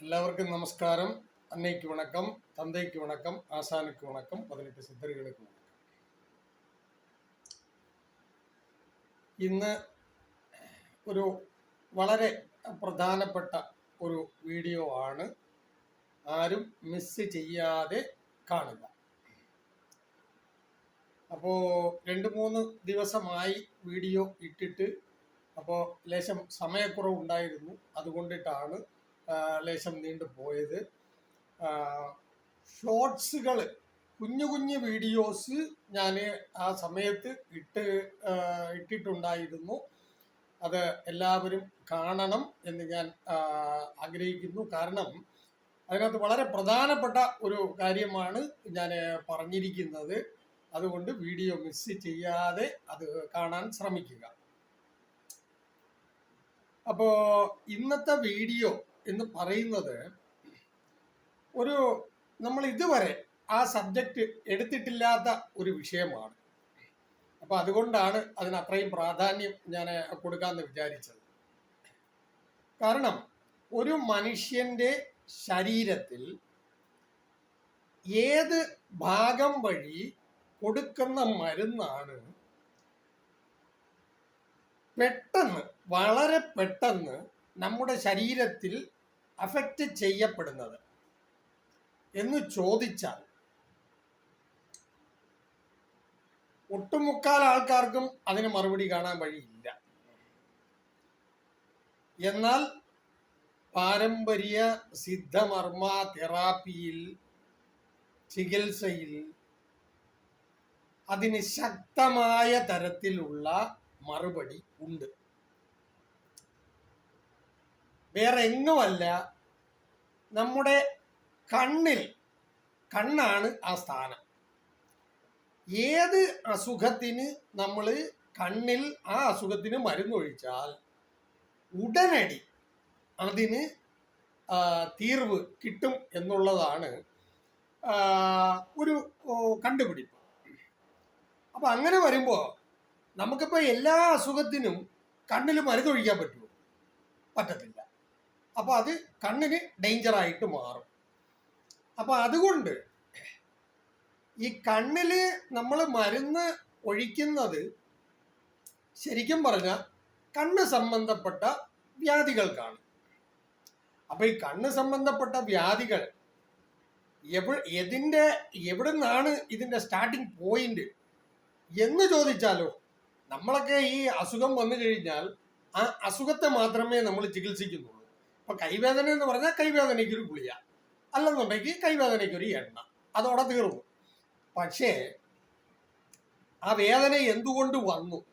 எல்லாருக்கும் நமஸ்காரம் அன்னைக்கு வணக்கம் தந்தைக்கு வணக்கம் ஆசானுக்கு வணக்கம் பதினெட்டு சித்தர்களுக்கு வணக்கம் ഇന്ന് ഒരു വളരെ പ്രധാനപ്പെട്ട ഒരു വീഡിയോ ആണ് ആരും മിസ് ചെയ്യാതെ കാണുക അപ്പോൾ രണ്ട് മൂന്ന് ദിവസമായി വീഡിയോ ഇട്ടിട്ട് അപ്പോൾ ലേശം സമയക്കുറവ് ഉണ്ടായിരുന്നു അതുകൊണ്ടിട്ടാണ് ആ, ലേശം നീണ്ടു പോയത്. ഷോർട്സുകൾ കുഞ്ഞു കുഞ്ഞു വീഡിയോസ് ഞാൻ ആ സമയത്ത് ഇട്ട് ഇട്ടിട്ടുണ്ടായിരുന്നു. അത് എല്ലാവരും കാണണം എന്ന് ഞാൻ ആഗ്രഹിക്കുന്നു. കാരണം അതിനകത്ത് വളരെ പ്രധാനപ്പെട്ട ഒരു കാര്യമാണ് ഞാൻ പറഞ്ഞിരിക്കുന്നത്. അതുകൊണ്ട് വീഡിയോ മിസ് ചെയ്യാതെ അത് കാണാൻ ശ്രമിക്കുക. അപ്പോൾ ഇന്നത്തെ വീഡിയോ എന്ന് പറയുന്നത് ഒരു നമ്മൾ ഇതുവരെ ആ സബ്ജക്റ്റ് എടുത്തിട്ടില്ലാത്ത ഒരു വിഷയമാണ്. അപ്പോൾ അതുകൊണ്ടാണ് അതിന് അത്രയും പ്രാധാന്യം ഞാൻ കൊടുക്കാമെന്ന് വിചാരിച്ചത്. കാരണം ഒരു മനുഷ്യന്റെ ശരീരത്തിൽ ഏത് ഭാഗം വഴി കൊടുക്കുന്ന മരുന്നാണ് പെട്ടെന്ന് വളരെ പെട്ടെന്ന് നമ്മുടെ ശരീരത്തിൽ അഫക്റ്റ് ചെയ്യപ്പെടുന്നത് എന്ന് ചോദിച്ചാൽ ഒട്ടുമുക്കാൽ ആൾക്കാർക്കും അതിന് മറുപടി കാണാൻ വഴിയില്ല. എന്നാൽ പാരമ്പര്യ സിദ്ധമർമ്മ തെറാപ്പിയിൽ ചികിത്സയിൽ അതിന് ശക്തമായ തരത്തിലുള്ള മറുപടി ഉണ്ട്. വേറെ എങ്ങുമല്ല നമ്മുടെ കണ്ണിൽ കണ്ണാണ് ആ സ്ഥാനം. ഏത് അസുഖത്തിന് നമ്മൾ കണ്ണിൽ ആ അസുഖത്തിന് മരുന്നൊഴിച്ചാൽ ഉടനടി അതിന് തീർവ് കിട്ടും എന്നുള്ളതാണ് ഒരു കണ്ടുപിടിപ്പ്. അപ്പൊ അങ്ങനെ വരുമ്പോൾ നമുക്കിപ്പോൾ എല്ലാ അസുഖത്തിനും കണ്ണിൽ മരുന്നൊഴിക്കാൻ പറ്റുമോ? പറ്റത്തില്ല. അപ്പൊ അത് കണ്ണിന് ഡേഞ്ചറായിട്ട് മാറും. അപ്പോൾ അതുകൊണ്ട് ഈ കണ്ണിൽ നമ്മൾ മരുന്ന് ഒഴിക്കുന്നത് ശരിക്കും പറഞ്ഞാൽ കണ്ണ് സംബന്ധപ്പെട്ട വ്യാധികൾക്കാണ്. അപ്പോൾ ഈ കണ്ണ് സംബന്ധപ്പെട്ട വ്യാധികൾ എവ എതിന്റെ എവിടെ നിന്നാണ് ഇതിന്റെ സ്റ്റാർട്ടിംഗ് പോയിന്റ് എന്ന് ചോദിച്ചാലോ നമ്മളൊക്കെ ഈ അസുഖം വന്നു കഴിഞ്ഞാൽ ആ അസുഖത്തെ മാത്രമേ നമ്മൾ ചികിത്സിക്കുന്നുള്ളൂ. ഇപ്പൊ കൈവേദന എന്ന് പറഞ്ഞാൽ കൈവേദനയ്ക്ക് ഒരു ഗുളിക. അല്ലെന്നുണ്ടെങ്കിൽ കൈവേദനയ്ക്ക് ഒരു എണ്ണ. അതോടെ തീർന്നു. പക്ഷേ ആ വേദന എന്തുകൊണ്ട് വന്നു?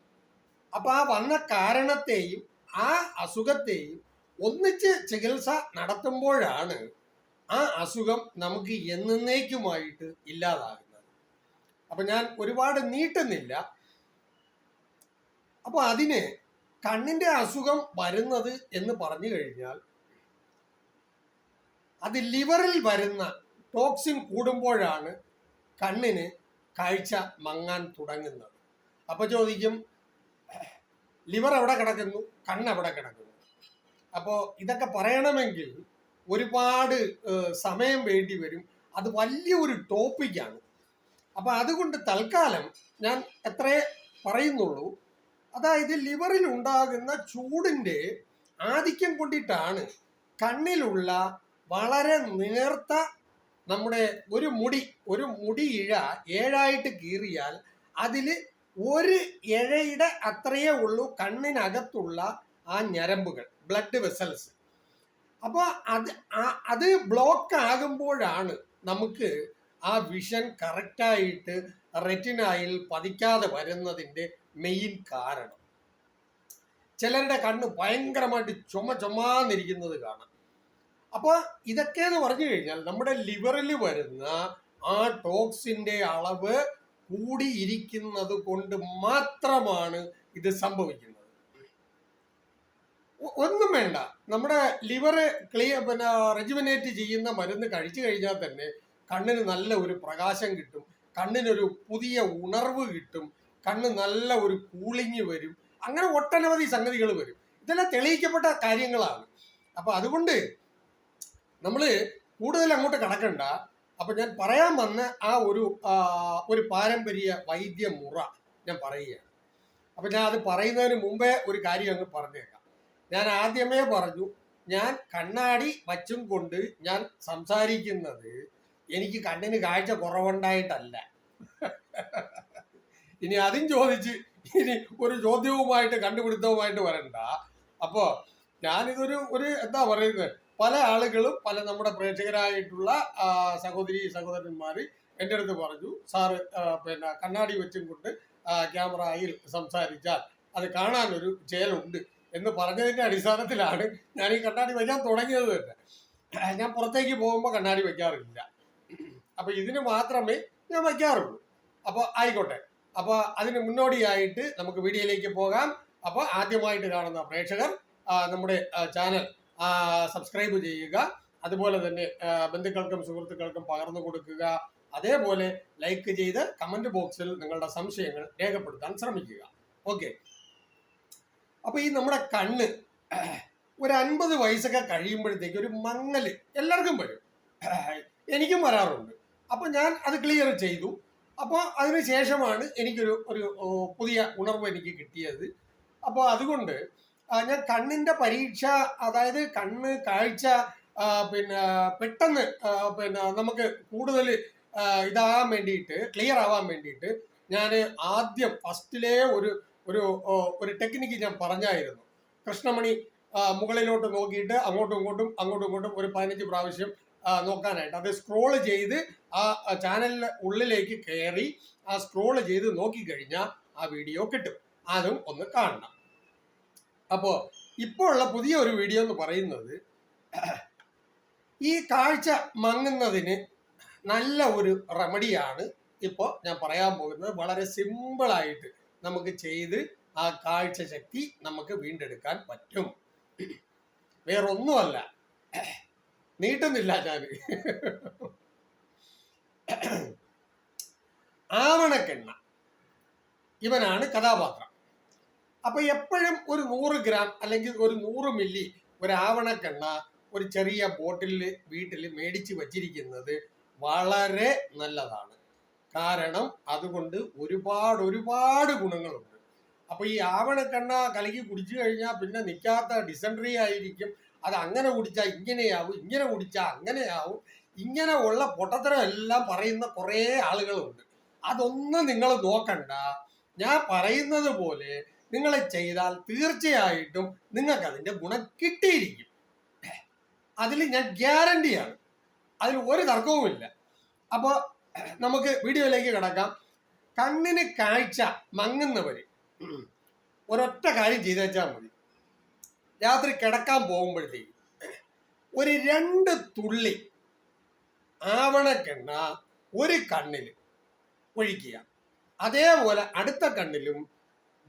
അപ്പൊ ആ വന്ന കാരണത്തെയും ആ അസുഖത്തെയും ഒന്നിച്ച് ചികിത്സ നടത്തുമ്പോഴാണ് ആ അസുഖം നമുക്ക് എന്നേക്കുമായിട്ട് ഇല്ലാതാകുന്നത്. അപ്പൊ ഞാൻ ഒരുപാട് നീട്ടുന്നില്ല. അപ്പൊ അതിന് കണ്ണിന്റെ അസുഖം വരുന്നത് എന്ന് പറഞ്ഞു കഴിഞ്ഞാൽ അത് ലിവറിൽ വരുന്ന ടോക്സിൻ കൂടുമ്പോഴാണ് കണ്ണിന് കാഴ്ച മങ്ങാൻ തുടങ്ങുന്നത്. അപ്പൊ ചോദിക്കും ലിവർ എവിടെ കിടക്കുന്നു? കണ്ണ് എവിടെ കിടക്കുന്നു? അപ്പോൾ ഇതൊക്കെ പറയണമെങ്കിൽ ഒരുപാട് സമയം വേണ്ടി വരും. അത് വലിയൊരു ടോപ്പിക്കാണ്. അപ്പൊ അതുകൊണ്ട് തൽക്കാലം ഞാൻ എത്രയേ പറയുന്നുള്ളൂ. അതായത് ലിവറിൽ ഉണ്ടാകുന്ന ചൂടിന്റെ ആധിക്യം കൊണ്ടിട്ടാണ് കണ്ണിലുള്ള വളരെ നേർത്ത നമ്മുടെ ഒരു മുടി ഒരു മുടി ഇഴ ഏഴായിട്ട് കീറിയാൽ അതിൽ ഒരു ഇഴയുടെ അത്രയേ ഉള്ളൂ കണ്ണിനകത്തുള്ള ആ ഞരമ്പുകൾ ബ്ലഡ് വെസൽസ് അപ്പോൾ അത് അത് ബ്ലോക്ക് ആകുമ്പോഴാണ് നമുക്ക് ആ വിഷൻ കറക്റ്റായിട്ട് റെറ്റിനായിൽ പതിക്കാതെ വരുന്നതിന്റെ മെയിൻ കാരണം. ചിലരുടെ കണ്ണ് ഭയങ്കരമായിട്ട് ചുമ ചുമാന്നിരിക്കുന്നത് കാണാം. അപ്പോൾ ഇതൊക്കെ എന്ന് പറഞ്ഞു കഴിഞ്ഞാൽ നമ്മുടെ ലിവറിൽ വരുന്ന ആ ടോക്സിന്റെ അളവ് കൂടിയിരിക്കുന്നത് കൊണ്ട് മാത്രമാണ് ഇത് സംഭവിക്കുന്നത്. ഒന്നും വേണ്ട. നമ്മുടെ ലിവർ ക്ലിയർ പിന്നെ റെജുമിനേറ്റ് ചെയ്യുന്ന മരുന്ന് കഴിച്ചു കഴിഞ്ഞാൽ തന്നെ കണ്ണിന് നല്ല ഒരു പ്രകാശം കിട്ടും കണ്ണിനൊരു പുതിയ ഉണർവ് കിട്ടും കണ്ണ് നല്ല ഒരു കൂളിങ് വരും അങ്ങനെ ഒട്ടനവധി സംഗതികൾ വരും. ഇതെല്ലാം തെളിയിക്കപ്പെട്ട കാര്യങ്ങളാണ്. അപ്പൊ അതുകൊണ്ട് നമ്മൾ കൂടുതൽ അങ്ങോട്ട് കടക്കണ്ട. അപ്പൊ ഞാൻ പറയാൻ വന്ന ആ ഒരു ഒരു പാരമ്പര്യ വൈദ്യമുറ ഞാൻ പറയുകയാണ്. അപ്പൊ ഞാൻ അത് പറയുന്നതിന് മുമ്പേ ഒരു കാര്യം അങ്ങ് പറഞ്ഞേക്കാം. ഞാൻ ആദ്യമേ പറഞ്ഞു ഞാൻ കണ്ണാടി വച്ചും കൊണ്ട് ഞാൻ സംസാരിക്കുന്നത് എനിക്ക് കണ്ണിന് കാഴ്ച കുറവുണ്ടായിട്ടല്ല. ഇനി അതും ചോദിച്ച് ഇനി ഒരു ചോദ്യവുമായിട്ട് കണ്ടുപിടുത്തവുമായിട്ട് വരണ്ട. അപ്പോ ഞാനിതൊരു ഒരു എന്താ പറയുന്നത് പല ആളുകളും പല നമ്മുടെ പ്രേക്ഷകരായിട്ടുള്ള സഹോദരി സഹോദരന്മാര് എന്റെ അടുത്ത് പറഞ്ഞു സാറ് പിന്നെ കണ്ണാടി വെച്ചും കൊണ്ട് ക്യാമറയിൽ സംസാരിച്ചാൽ അത് കാണാനൊരു ചേലുണ്ട് എന്ന് പറഞ്ഞതിന്റെ അടിസ്ഥാനത്തിലാണ് ഞാൻ ഈ കണ്ണാടി വയ്ക്കാൻ തുടങ്ങിയത് തന്നെ. ഞാൻ പുറത്തേക്ക് പോകുമ്പോൾ കണ്ണാടി വയ്ക്കാറില്ല അപ്പൊ ഇതിന് മാത്രമേ ഞാൻ വയ്ക്കാറുള്ളൂ അപ്പോൾ ആയിക്കോട്ടെ. അപ്പൊ അതിന് മുന്നോടിയായിട്ട് നമുക്ക് വീഡിയോയിലേക്ക് പോകാം. അപ്പോൾ ആദ്യമായിട്ട് കാണുന്ന പ്രേക്ഷകർ നമ്മുടെ ചാനൽ സബ്സ്ക്രൈബ് ചെയ്യുക. അതുപോലെ തന്നെ ബന്ധുക്കൾക്കും സുഹൃത്തുക്കൾക്കും പകർന്നു കൊടുക്കുക. അതേപോലെ ലൈക്ക് ചെയ്ത് കമന്റ് ബോക്സിൽ നിങ്ങളുടെ സംശയങ്ങൾ രേഖപ്പെടുത്താൻ ശ്രമിക്കുക. ഓക്കെ അപ്പൊ ഈ നമ്മുടെ കണ്ണ് ഒരു അൻപത് വയസ്സൊക്കെ കഴിയുമ്പോഴത്തേക്ക് ഒരു മങ്ങൽ എല്ലാവർക്കും വരും. എനിക്കും വരാറുണ്ട്. അപ്പൊ ഞാൻ അത് ക്ലിയർ ചെയ്തു. അപ്പോൾ അതിന് ശേഷമാണ് എനിക്കൊരു ഒരു പുതിയ ഉണർവ് എനിക്ക് കിട്ടിയത്. അപ്പോൾ അതുകൊണ്ട് ഞാൻ കണ്ണിന്റെ പരീക്ഷ അതായത് കണ്ണ് കാഴ്ച പിന്നെ പെട്ടെന്ന് പിന്നെ നമുക്ക് കൂടുതൽ ഇതാകാൻ വേണ്ടിയിട്ട് ക്ലിയർ ആവാൻ വേണ്ടിയിട്ട് ഞാൻ ആദ്യം ഫസ്റ്റിലെ ഒരു ഒരു ഒരു ടെക്നിക്ക് ഞാൻ പറഞ്ഞായിരുന്നു. കൃഷ്ണമണി മുകളിലോട്ട് നോക്കിയിട്ട് അങ്ങോട്ടും ഇങ്ങോട്ടും അങ്ങോട്ടും ഇങ്ങോട്ടും ഒരു പതിനഞ്ച് പ്രാവശ്യം നോക്കാനായിട്ട്. അത് സ്ക്രോൾ ചെയ്ത് ആ ചാനലിന് ഉള്ളിലേക്ക് കയറി ആ സ്ക്രോൾ ചെയ്ത് നോക്കിക്കഴിഞ്ഞാൽ ആ വീഡിയോ കിട്ടും. അതും ഒന്ന് കാണണം. അപ്പോൾ ഇപ്പോൾ ഉള്ള പുതിയ ഒരു വീഡിയോ എന്ന് പറയുന്നത് ഈ കാഴ്ച മങ്ങുന്നതിന് നല്ല ഒരു റെമഡിയാണ് ഇപ്പോൾ ഞാൻ പറയാൻ പോകുന്നത്. വളരെ സിമ്പിളായിട്ട് നമുക്ക് ചെയ്ത് ആ കാഴ്ച ശക്തി നമുക്ക് വീണ്ടെടുക്കാൻ പറ്റും. വേറൊന്നുമല്ല. നീട്ടുന്നില്ല ഞാൻ. ആവണക്കെണ്ണ. ഇവനാണ് കഥാപാത്രം. അപ്പൊ എപ്പോഴും ഒരു നൂറ് ഗ്രാം അല്ലെങ്കിൽ ഒരു നൂറ് മില്ലി ഒരു ആവണക്കെണ്ണ ഒരു ചെറിയ ബോട്ടിലിൽ വീട്ടിൽ മേടിച്ച് വച്ചിരിക്കുന്നത് വളരെ നല്ലതാണ്. കാരണം അതുകൊണ്ട് ഒരുപാട് ഒരുപാട് ഗുണങ്ങളുണ്ട്. അപ്പൊ ഈ ആവണക്കെണ്ണ കലക്കി കുടിച്ചു കഴിഞ്ഞാൽ പിന്നെ നിൽക്കാത്ത ഡിസൻട്രി ആയിരിക്കും. അത് അങ്ങനെ കുടിച്ചാൽ ഇങ്ങനെയാവും ഇങ്ങനെ കുടിച്ചാൽ അങ്ങനെയാവും. ഇങ്ങനെ ഉള്ള പൊട്ടത്തരം എല്ലാം പറയുന്ന കുറേ ആളുകളുണ്ട്. അതൊന്നും നിങ്ങൾ നോക്കണ്ട. ഞാൻ പറയുന്നത് പോലെ നിങ്ങൾ ചെയ്താൽ തീർച്ചയായിട്ടും നിങ്ങൾക്ക് അതിന്റെ ഗുണം കിട്ടിയിരിക്കും. അതിൽ ഞാൻ ഗ്യാരണ്ടിയാണ് അതിൽ ഒരു തർക്കവുമില്ല അപ്പോൾ നമുക്ക് വീഡിയോയിലേക്ക് കിടക്കാം. കണ്ണിന് കാഴ്ച മങ്ങുന്നവര് ഒരൊറ്റ കാര്യം ചെയ്തേച്ചാൽ മതി. രാത്രി കിടക്കാൻ പോകുമ്പോഴത്തേക്ക് ഒരു രണ്ട് തുള്ളി ആവണക്കെണ്ണ ഒരു കണ്ണിൽ ഒഴിക്കുക. അതേപോലെ അടുത്ത കണ്ണിലും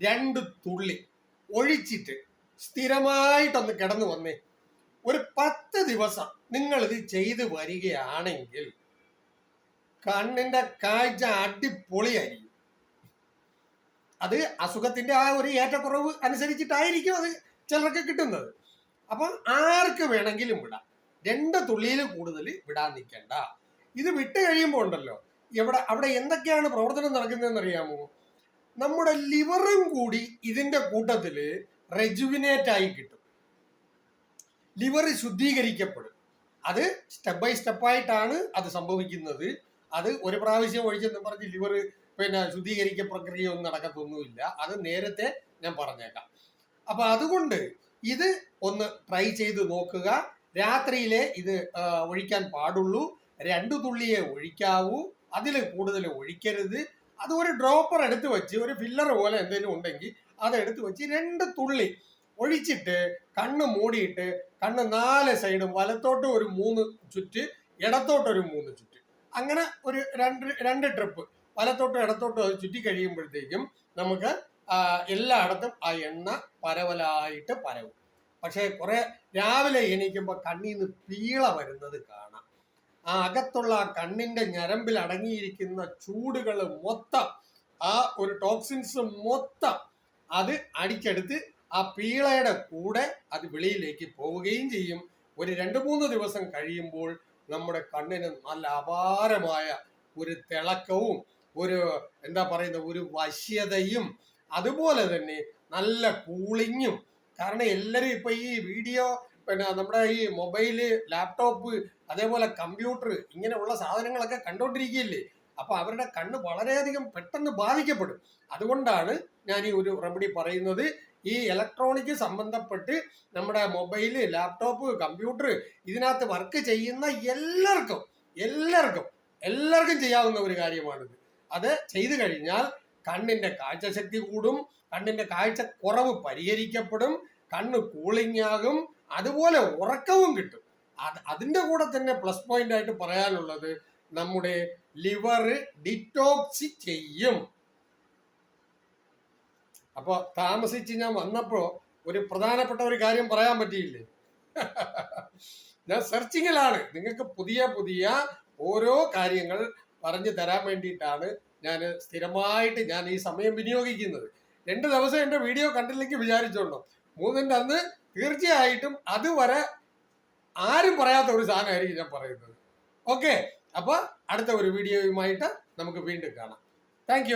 രണ്ട് തുള്ളി ഒഴിച്ചിട്ട് സ്ഥിരമായിട്ടൊന്ന് കിടന്നു വന്നേ. ഒരു പത്ത് ദിവസം നിങ്ങൾ ഇത് ചെയ്തു വരികയാണെങ്കിൽ കണ്ണിന്റെ കാഴ്ച അടിപൊളിയായിരിക്കും. അത് അസുഖത്തിന്റെ ആ ഒരു ഏറ്റക്കുറവ് അനുസരിച്ചിട്ടായിരിക്കും അത് ചിലർക്ക് കിട്ടുന്നത്. അപ്പൊ ആർക്ക് വേണമെങ്കിലും വിടാം. രണ്ട് തുള്ളിയിൽ കൂടുതൽ വിടാൻ നിൽക്കണ്ട. ഇത് വിട്ട് കഴിയുമ്പോൾ ഉണ്ടല്ലോ എവിടെ അവിടെ എന്തൊക്കെയാണ് പ്രവർത്തനം നടക്കുന്നതെന്ന് അറിയാമോ? നമ്മുടെ ലിവറും കൂടി ഇതിന്റെ കൂട്ടത്തിൽ റെജുവിനേറ്റ് ആയി കിട്ടും. ലിവർ ശുദ്ധീകരിക്കപ്പെടും. അത് സ്റ്റെപ്പ് ബൈ സ്റ്റെപ്പായിട്ടാണ് അത് സംഭവിക്കുന്നത്. അത് ഒരു പ്രാവശ്യം ഒഴിച്ചെന്ന് പറഞ്ഞ് ലിവർ പിന്നെ ശുദ്ധീകരിക്ക പ്രക്രിയ ഒന്നും നടക്കത്തൊന്നുമില്ല. അത് നേരത്തെ ഞാൻ പറഞ്ഞേക്കാം. അപ്പൊ അതുകൊണ്ട് ഇത് ഒന്ന് ട്രൈ ചെയ്ത് നോക്കുക. രാത്രിയിലെ ഇത് ഒഴിക്കാൻ പാടുള്ളൂ. രണ്ടു തുള്ളിയെ ഒഴിക്കാവൂ. അതിൽ കൂടുതൽ ഒഴിക്കരുത്. അത് ഒരു ഡ്രോപ്പർ എടുത്ത് വെച്ച് ഒരു ഫില്ലർ പോലെ എന്തെങ്കിലും ഉണ്ടെങ്കിൽ അത് എടുത്ത് വെച്ച് രണ്ട് തുള്ളി ഒഴിച്ചിട്ട് കണ്ണ് മൂടിയിട്ട് കണ്ണ് നാല് സൈഡും വലത്തോട്ട് ഒരു മൂന്ന് ചുറ്റ് ഇടത്തോട്ട് ഒരു മൂന്ന് ചുറ്റ്. അങ്ങനെ ഒരു രണ്ട് രണ്ട് ട്രിപ്പ് വലത്തോട്ടോ ഇടത്തോട്ടോ അത് ചുറ്റി കഴിയുമ്പോഴത്തേക്കും നമുക്ക് എല്ലായിടത്തും ആ എണ്ണ പരവലായിട്ട് പരവും. പക്ഷേ കുറെ രാവിലെ എണീക്കുമ്പോൾ കണ്ണിൽ നിന്ന് പീള വരുന്നത് കാണാം. ആ അകത്തുള്ള ആ കണ്ണിന്റെ ഞരമ്പിൽ അടങ്ങിയിരിക്കുന്ന ചൂടുകൾ മൊത്തം ആ ഒരു ടോക്സിൻസ് മൊത്തം അത് അടിച്ചെടുത്ത് ആ പീളയുടെ കൂടെ അത് വെളിയിലേക്ക് പോവുകയും ചെയ്യും. ഒരു രണ്ട് മൂന്ന് ദിവസം കഴിയുമ്പോൾ നമ്മുടെ കണ്ണിന് നല്ല അപാരമായ ഒരു തിളക്കവും ഒരു എന്താ പറയുന്ന ഒരു വശ്യതയും അതുപോലെ തന്നെ നല്ല കൂളിങ്ങും. കാരണം എല്ലാവരും ഇപ്പൊ ഈ വീഡിയോ പിന്നെ നമ്മുടെ ഈ മൊബൈൽ ലാപ്ടോപ്പ് അതേപോലെ കമ്പ്യൂട്ടർ ഇങ്ങനെയുള്ള സാധനങ്ങളൊക്കെ കണ്ടോണ്ടിരിക്കുകയല്ലേ? അപ്പൊ അവരുടെ കണ്ണ് വളരെയധികം പെട്ടെന്ന് ബാധിക്കപ്പെടും. അതുകൊണ്ടാണ് ഞാൻ ഈ ഒരു റെമഡി പറയുന്നത്. ഈ ഇലക്ട്രോണിക് സംബന്ധപ്പെട്ട് നമ്മുടെ മൊബൈൽ ലാപ്ടോപ്പ് കമ്പ്യൂട്ടർ ഇതിനകത്ത് വർക്ക് ചെയ്യുന്ന എല്ലാവർക്കും എല്ലാവർക്കും എല്ലാവർക്കും ചെയ്യാവുന്ന ഒരു കാര്യമാണിത്. അത് ചെയ്തു കഴിഞ്ഞാൽ കണ്ണിന്റെ കാഴ്ചശക്തി കൂടും കണ്ണിന്റെ കാഴ്ച കുറവ് പരിഹരിക്കപ്പെടും കണ്ണ് കൂളിംഗ് ആകും അതുപോലെ ഉറക്കവും കിട്ടും. അത് അതിന്റെ കൂടെ തന്നെ പ്ലസ് പോയിന്റ് ആയിട്ട് പറയാനുള്ളത് നമ്മുടെ ലിവർ ഡിറ്റോക്സി ചെയ്യും. അപ്പൊ താമസിച്ച് ഞാൻ വന്നപ്പോൾ ഒരു പ്രധാനപ്പെട്ട ഒരു കാര്യം പറയാൻ പറ്റിയില്ലേ? ഞാൻ സെർച്ചിങ്ങിലാണ് നിങ്ങൾക്ക് പുതിയ പുതിയ ഓരോ കാര്യങ്ങൾ പറഞ്ഞു തരാൻ വേണ്ടിയിട്ടാണ് ഞാൻ സ്ഥിരമായിട്ട് ഞാൻ ഈ സമയം വിനിയോഗിക്കുന്നത്. രണ്ട് ദിവസം എന്റെ വീഡിയോ കണ്ടില്ലെങ്കിൽ വിചാരിച്ചോളൂ മൂന്നിന്റെ അന്ന് തീർച്ചയായിട്ടും അതുവരെ ആരും പറയാത്ത ഒരു സാധനമായിരിക്കും ഞാൻ പറയുന്നത്. ഓക്കെ അപ്പൊ അടുത്ത ഒരു വീഡിയോയുമായിട്ട് നമുക്ക് വീണ്ടും കാണാം. താങ്ക്